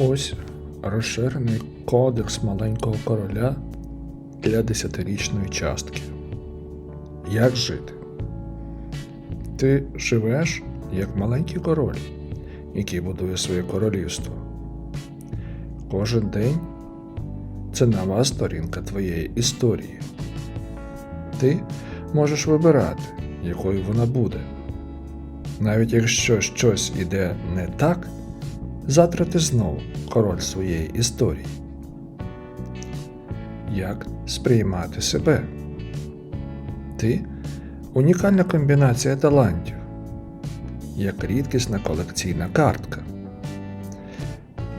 Ось розширений кодекс маленького короля для десятирічної частки. Як жити? Ти живеш як маленький король, який будує своє королівство. Кожен день це нова сторінка твоєї історії. Ти можеш вибирати, якою вона буде. Навіть якщо щось іде не так, завтра ти знову король своєї історії. Як сприймати себе? Ти унікальна комбінація талантів, як рідкісна колекційна картка.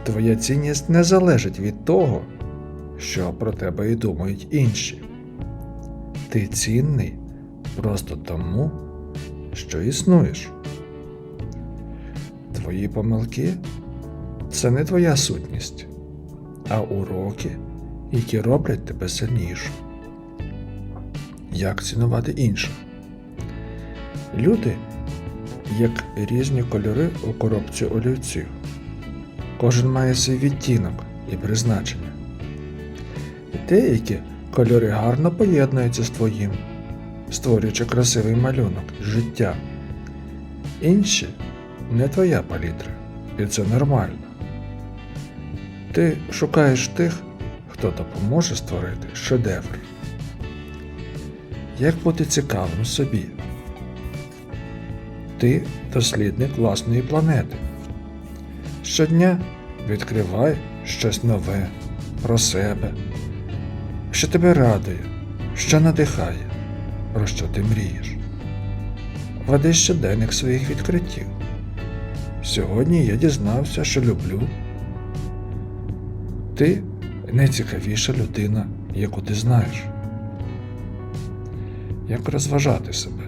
Твоя цінність не залежить від того, що про тебе і думають інші. Ти цінний просто тому, що існуєш. Твої помилки це не твоя сутність, а уроки, які роблять тебе сильнішим. Як цінувати інших? Люди як різні кольори у коробці олівців. Кожен має свій відтінок і призначення. Деякі кольори гарно поєднуються з твоїм, створюючи красивий малюнок життя. Інші не твоя палітра, і це нормально. Ти шукаєш тих, хто допоможе створити шедевр. Як бути цікавим собі? Ти дослідник власної планети. Щодня відкривай щось нове про себе, що тебе радує, що надихає, про що ти мрієш. Веди щоденник своїх відкриттів. Сьогодні я дізнався, що люблю. Ти найцікавіша людина, яку ти знаєш. Як розважати себе?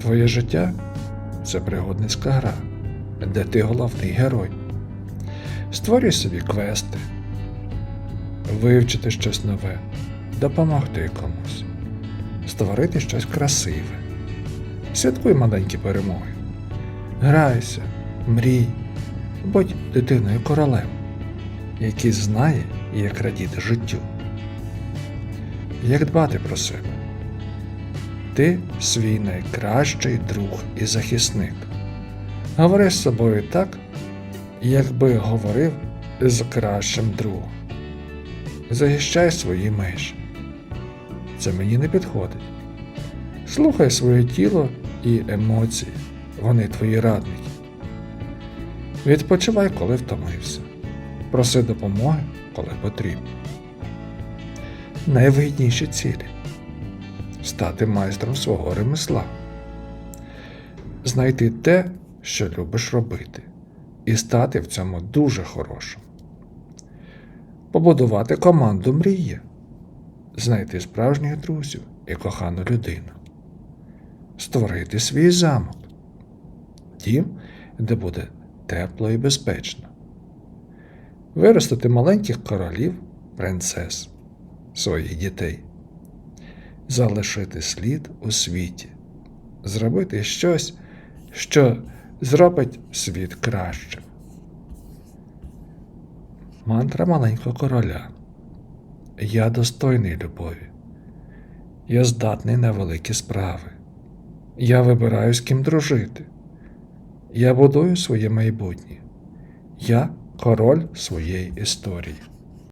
Твоє життя це пригодницька гра, де ти головний герой. Створюй собі квести, вивчити щось нове, допомогти комусь, створити щось красиве. Святкуй маленькі перемоги. Грайся, мрій, будь дитиною королем, який знає, як радіти життю. Як дбати про себе? Ти свій найкращий друг і захисник. Говори з собою так, якби говорив з кращим другом. Захищай свої межі. Це мені не підходить. Слухай своє тіло і емоції, вони твої радники. Відпочивай, коли втомився. Проси допомоги, коли потрібно. Найвигідніші цілі. Стати майстром свого ремесла, знайти те, що любиш робити, і стати в цьому дуже хорошим. Побудувати команду мрії, знайти справжніх друзів і кохану людину, створити свій замок, дім, де буде тепло і безпечно, виростити маленьких королів, принцес, своїх дітей залишити слід у світі, зробити щось, що зробить світ кращим. Мантра маленького короля. Я достойний любові. Я здатний на великі справи. Я вибираю з ким дружити. Я будую своє майбутнє. Я король своєї історії.